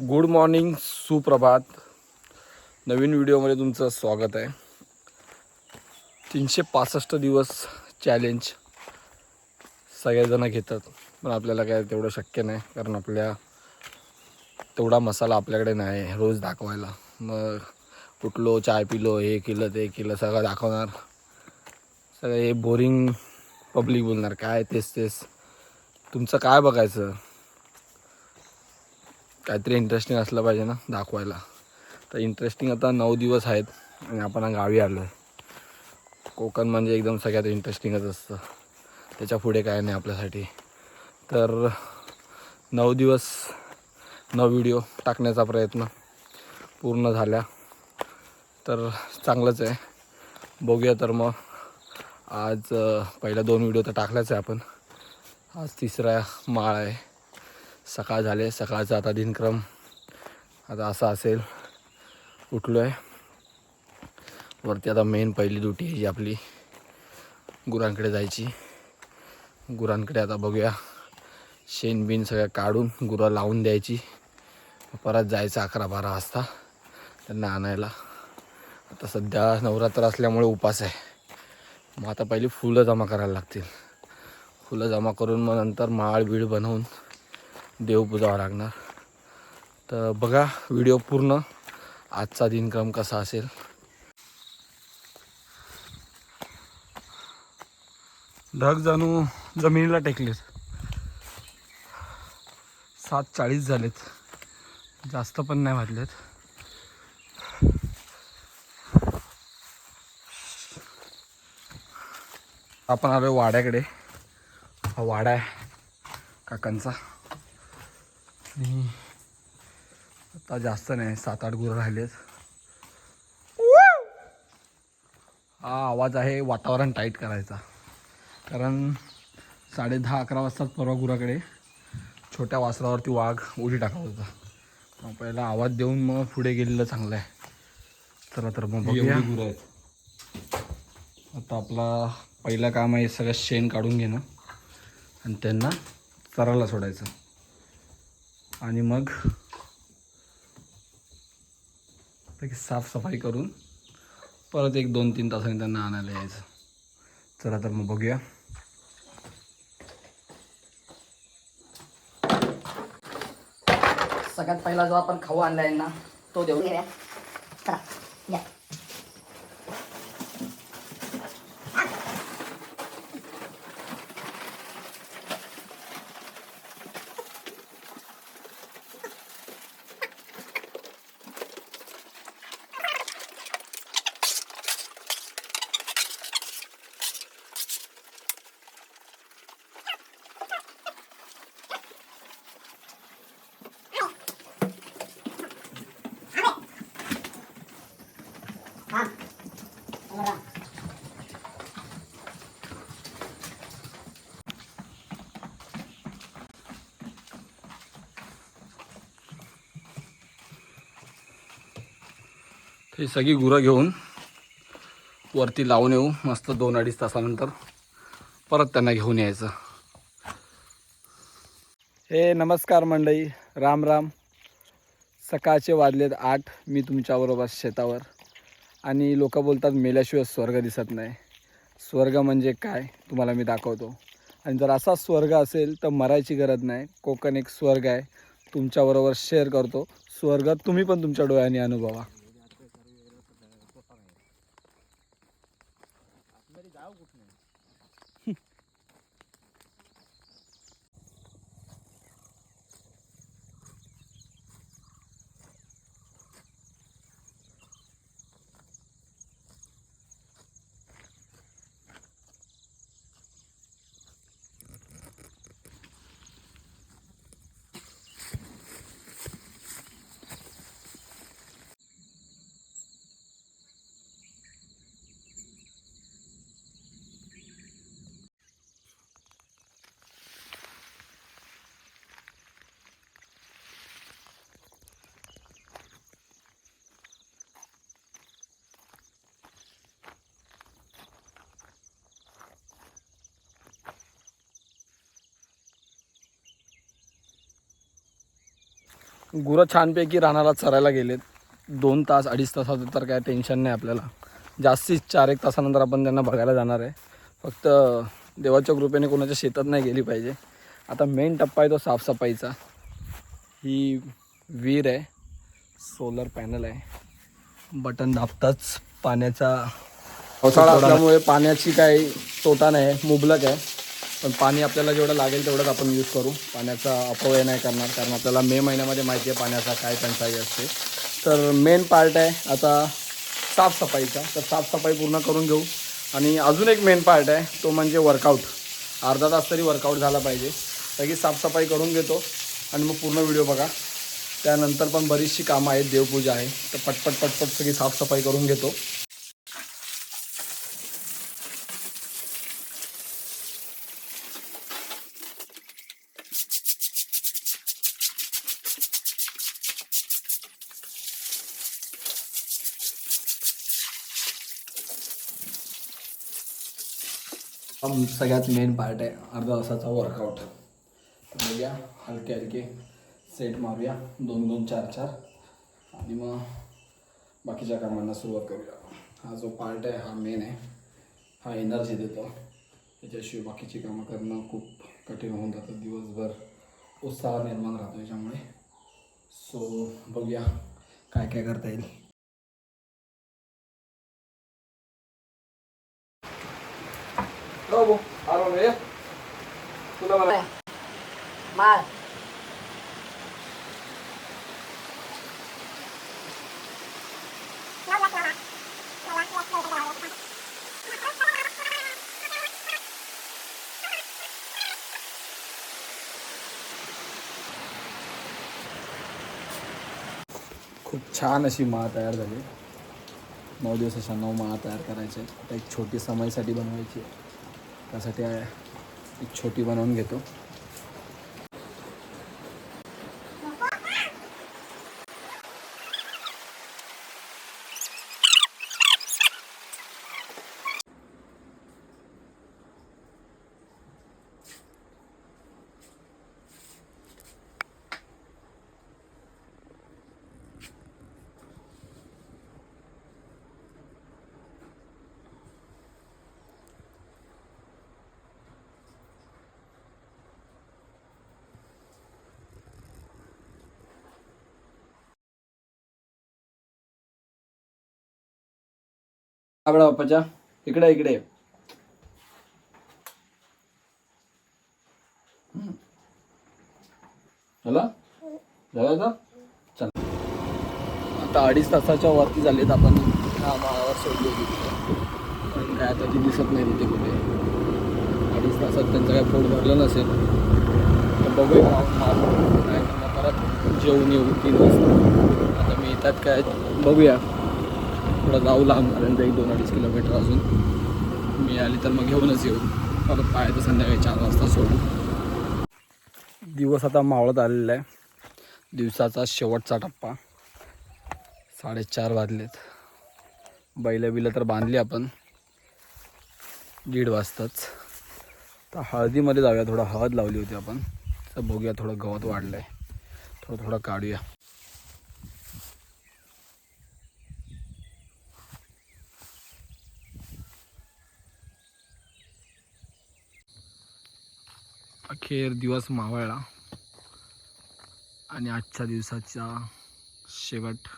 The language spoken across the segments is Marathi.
गुड मॉर्निंग सुप्रभात. नवीन व्हिडिओमध्ये तुमचं स्वागत आहे. तीनशे पासष्ट दिवस चॅलेंज सगळेजणं घेतात पण आपल्याला काय तेवढं शक्य नाही कारण आपल्या तेवढा मसाला आपल्याकडे नाही आहे रोज दाखवायला. मग उठलो चाय पिलो हे केलं ते केलं सगळं दाखवणार. सगळं हे बोरिंग पब्लिक बोलणार काय तेच तेच. तुमचं काय बघायचं? काहीतरी इंटरेस्टिंग असलं पाहिजे ना दाखवायला. तर इंटरेस्टिंग आता नऊ दिवस आहेत आणि आपण गावी आलो आहे कोकण म्हणजे एकदम सगळ्यात इंटरेस्टिंगच असतं. त्याच्या पुढे काय नाही आपल्यासाठी. तर नऊ दिवस नऊ व्हिडिओ टाकण्याचा प्रयत्न पूर्ण झाल्या तर चांगलंच आहे. बघूया तर मग. आज अं, पहिल्या दोन व्हिडिओ तर टाकल्याच आहे आपण. आज तिसरा माळ आहे. सकाळ झाले सकाळचा आता दिनक्रम. आता असा असेल. उठलो आहे वरती आता मेन पहिली ड्युटी आहे जी आपली. गुरांकडे जायची. गुरांकडे आता बघूया. शेण बिन सगळं काढून गुरं लावून द्यायची. परत जायचं अकरा बारा वाजता. त्यांना आणायला. आता सध्या नवरात्र असल्यामुळे उपास आहे. मग आता पहिली फुलं जमा करायला लागतील. फुलं जमा करून मग नंतर माळ बीळ बनवून देव पुजावं लागणार. तर बघा व्हिडिओ पूर्ण. आजचा दिनक्रम कसा असेल? ढग जाणू जमिनीला टेकलेत. सात चाळीस झालेत. जास्त पण नाही वाजलेत आपण आलो वाड्याकडे. हा वाडा आहे काकांचा. आणि आता जास्त नाही सात आठ गुरं राहिलेत. हा आवाज आहे वातावरण टाईट करायचा. कारण साडे दहा अकरा वाजताच परवा गुराकडे. छोट्या वासरावरती वाघ उडी टाकत होता. मग पहिला आवाज देऊन मग पुढे गेलेलं चांगलं आहे. चला तर मग बघूया. गुरं आहेत. आता आपला पहिलं काम आहे सगळं शेण काढून घेणं. आणि त्यांना चरायला सोडायचं. आणि मग लगेच साफसफाई करून परत एक दोन तीन तासांनी त्यांना आणायला यायचं. चला तर मग बघूया. सगळ्यात पहिला जो आपण खाऊ आणलाय ना तो देऊ चला या. ही सगळी गुरं घेऊन वरती लावून येऊ मस्त दोन अडीच तासानंतर. परत त्यांना घेऊन यायचं. हे नमस्कार मंडळी राम राम. सकाळचे वाजलेत आठ मी तुमच्याबरोबर शेतावर. आणि लोक बोलतात मेल्याशिवाय स्वर्ग दिसत नाही. स्वर्ग म्हणजे काय? तुम्हाला मी दाखवतो. आणि जर असा स्वर्ग असेल तर मरायची गरज नाही. कोकण एक स्वर्ग आहे. तुमच्याबरोबर शेअर करतो. स्वर्ग तुम्ही पण तुमच्या डोळ्यांनी अनुभवा. गुरं छानपैकी रानाला चरायला गेलेत. दोन तास अडीच तासाचं तर काय टेन्शन नाही आपल्याला. जास्तीत चार एक तासानंतर आपण त्यांना बघायला जाणार आहे. फक्त देवाच्या कृपेने कोणाच्या शेतात नाही गेली पाहिजे. आता मेन टप्पा आहे तो साफसफाईचा. ही विहीर आहे. सोलर पॅनल आहे. बटन दाबताच पाण्याचा पावसाळा असल्यामुळे पाण्याची काही तोटा नाही. मुबलक आहे. पण पाणी आपल्याला जेवढं लागेल तेवढंच आपण यूज करू. पाण्याचा अपव्यय नाही करणार कारण आपल्याला मे महिन्यामध्ये माहिती आहे पाण्याचा काय टंचाई असते. तर मेन पार्ट आहे आता साफसफाईचा. तर साफसफाई पूर्ण करून घेऊ. आणि अजून एक मेन पार्ट आहे तो म्हणजे वर्कआउट अर्धा तास तरी वर्कआउट झाला पाहिजे. सगळी साफसफाई करून घेतो आणि मग पूर्ण व्हिडिओ बघा. त्यानंतर पण बरीचशी कामं आहेत देवपूजा आहे. तर पटपट पटपट सगळी साफसफाई करून घेतो. सगळ्यात मेन पार्ट आहे. अर्धा तासाचा वर्कआउट बघूया. हलके हलके सेट मारूया. दोन दोन चार चार. आणि मग बाकीच्या कामांना सुरुवात करूया. हा जो पार्ट आहे हा मेन आहे. हा एनर्जी देतो. त्याच्याशिवाय बाकीची कामं करणं खूप कठीण होऊन जातं. दिवसभर उत्साह निर्माण राहतो याच्यामुळे. सो बघूया. काय काय करता येईल. हो भाऊ, आलो रे तुला मला माळ खूप छान अशी माळ तयार झाली. नऊ दिवस अशा नऊ माळा तयार करायच्या आहेत. आता एक छोटी समाईसाठी बनवायची आहे. त्यासाठी एक छोटी बनवून घेतो. आवडा बाप्पाच्या इकडे इकडे. चला झाला? चल. आता अडीच तासाच्या वरती झालेत आपण. ह्या माळावर सोडली होती पण काय आता ती दिसत नाही तिथे कुठे. अडीच तासात त्यांचं काय पोट भरलं नसेल. तर बघूया काय करणार परत जेवून येऊ. तीन वाजता. आता मी येतात काय बघूया. थोडं जाऊ लांबपर्यंत एक दोन अडीच किलोमीटर अजून. मी आली तर मग घेऊनच येऊ. परत पाहायचं संध्याकाळी चार वाजता सोडू. दिवस आता मावळत आलेला आहे. दिवसाचा शेवटचा टप्पा. साडेचार वाजलेत. बैलं बिलं तर बांधली आपण. दीड वाजताच. तर हळदीमध्ये जाऊया. थोडं हळद लावली होती आपण. तर बघूया थोडं गवत वाढलं आहे थोडं थोडं काढूया. अखेर दिवस मावळला. आणि आजच्या दिवसाचा शेवट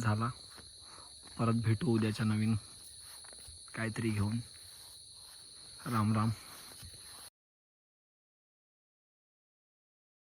झाला. परत भेटू उद्याच्या नवीन काहीतरी घेऊन. राम राम.